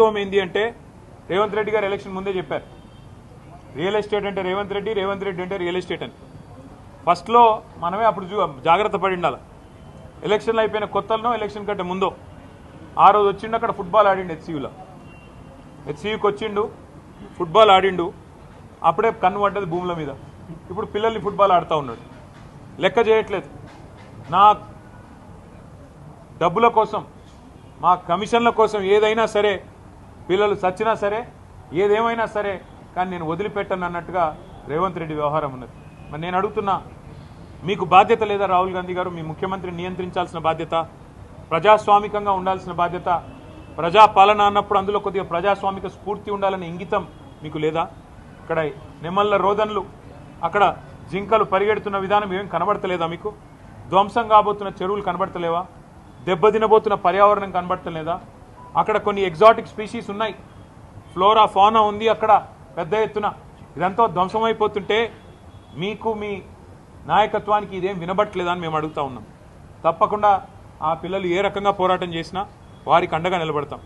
వాస్తవం ఏంది అంటే రేవంత్ రెడ్డి గారు ఎలక్షన్ ముందే చెప్పారు. రియల్ ఎస్టేట్ అంటే రేవంత్ రెడ్డి రేవంత్ రెడ్డి అంటే రియల్ ఎస్టేట్ అని. ఫస్ట్లో మనమే అప్పుడు చూ జాగ్రత్త పడి ఉండాలి. ఎలక్షన్లు అయిపోయిన కొత్తలో ఎలక్షన్ కంటే ముందో. ఆ రోజు వచ్చిండు అక్కడ ఫుట్బాల్ ఆడిండు హెచ్సియూలో. హెచ్సియూకి వచ్చిండు ఫుట్బాల్ ఆడిండు. అప్పుడే కన్ను పడ్డది భూముల మీద. ఇప్పుడు పిల్లల్ని ఫుట్బాల్ ఆడుతూ ఉన్నాడు. లెక్క చేయట్లేదు. నా డబ్బుల కోసం మా కమిషన్ల కోసం ఏదైనా సరే పిల్లలు చచ్చినా సరే ఏదేమైనా సరే కానీ నేను వదిలిపెట్టను అన్నట్టుగా రేవంత్ రెడ్డి వ్యవహారం ఉన్నది. మరి నేను అడుగుతున్నా మీకు బాధ్యత లేదా రాహుల్ గాంధీ గారు? మీ ముఖ్యమంత్రిని నియంత్రించాల్సిన బాధ్యత ప్రజాస్వామికంగా ఉండాల్సిన బాధ్యత ప్రజా పాలన అన్నప్పుడు అందులో కొద్దిగా ప్రజాస్వామిక స్ఫూర్తి ఉండాలనే ఇంగితం మీకు లేదా? ఇక్కడ నెమళ్ళ రోదన్లు అక్కడ జింకలు పరిగెడుతున్న విధానం ఏం కనబడతలేదా మీకు? ధ్వంసం కాబోతున్న చెరువులు కనబడతలేవా? దెబ్బతినబోతున్న పర్యావరణం కనబడతలేదా? అక్కడ కొన్ని ఎగ్జాటిక్ స్పీషీస్ ఉన్నాయి. ఫ్లోరా ఫానా ఉంది అక్కడ పెద్ద ఎత్తున. ఇదంతా ధ్వంసమైపోతుంటే మీకు మీ నాయకత్వానికి ఇదేం వినబట్టలేదని అని మేము అడుగుతా ఉన్నాం. తప్పకుండా ఆ పిల్లలు ఏ రకంగా పోరాటం చేసినా వారికి అండగా నిలబడతాం.